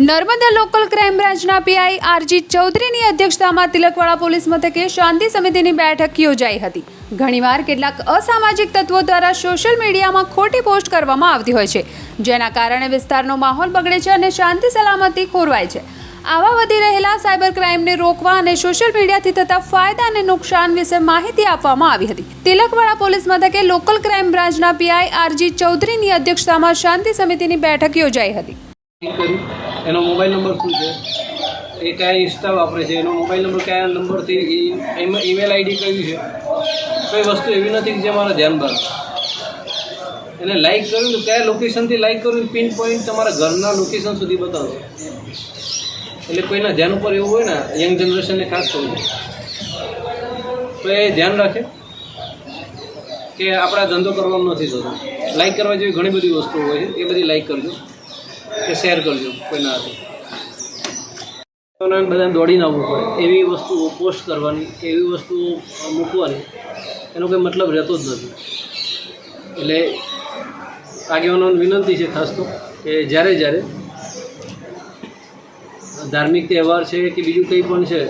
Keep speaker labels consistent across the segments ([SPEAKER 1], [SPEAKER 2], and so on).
[SPEAKER 1] Narmada local crime બ્રાન્ચના PI R G ચૌધરીની અધ્યક્ષતામાં તિલકવાડા પોલીસ મથકે શાંતિ સમિતિની બેઠક યોજાઈ હતી. ઘણીવાર કેટલાક અસામાજિક તત્વો દ્વારા સોશિયલ મીડિયામાં ખોટી પોસ્ટ કરવામાં આવતી હોય છે, જેના કારણે વિસ્તારનો માહોલ બગડે છે અને શાંતિ સલામતી ખોરવાય છે. આવા વધી રહેલા સાયબર ક્રાઇમને રોકવા અને સોશિયલ મીડિયાથી થતા ફાયદા અને નુકસાન વિશે માહિતી આપવામાં આવી હતી. તિલકવાડા પોલીસ મથકે લોકલ ક્રાઇમ બ્રાન્ચના પીઆઈ આરજી ચૌધરીની અધ્યક્ષતામાં શાંતિ સમિતિની બેઠક યોજાઈ હતી.
[SPEAKER 2] એનો મોબાઈલ નંબર શું છે? એ કયા ઇન્સ્ટા વાપરે છે? એનો મોબાઈલ નંબર કયા નંબરથી એમાં ઈમેલ આઈડી કયું છે? કોઈ વસ્તુ એવી નથી કે જે મારા ધ્યાન બહાર એને લાઈક કર્યું તો કયા લોકેશનથી લાઈક કર્યું પિન પોઈન્ટ તમારા ઘરના લોકેશન સુધી બતાવો. એટલે કોઈના ધ્યાન ઉપર એવું હોય ને યંગ જનરેશનને ખાસ કરવું તો એ ધ્યાન રાખે કે આપણા ધંધો કરવાનો નથી થતો. લાઈક કરવા જેવી ઘણી બધી વસ્તુઓ હોય છે, એ બધી લાઈક કરજો. કે શેર કરજો કોઈના હાથે બધાને દોડીને આવવું પડે એવી વસ્તુઓ પોસ્ટ કરવાની, એવી વસ્તુઓ મૂકવાની, એનો કોઈ મતલબ રહેતો જ નથી. એટલે આગેવાનોને વિનંતી છે ખાસ તો કે જ્યારે જ્યારે ધાર્મિક તહેવાર છે કે બીજું કંઈ પણ છે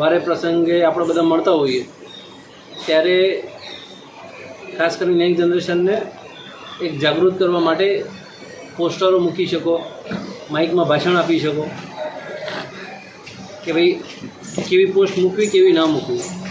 [SPEAKER 2] વારે પ્રસંગે આપણે બધા મળતા હોઈએ, ત્યારે ખાસ કરીને યંગ જનરેશનને એક જાગૃત કરવા માટે પોસ્ટરો મૂકી શકો, માઇકમાં ભાષણ આપી શકો કે ભાઈ કેવી પોસ્ટ મૂકવી, કેવી ના મૂકવી.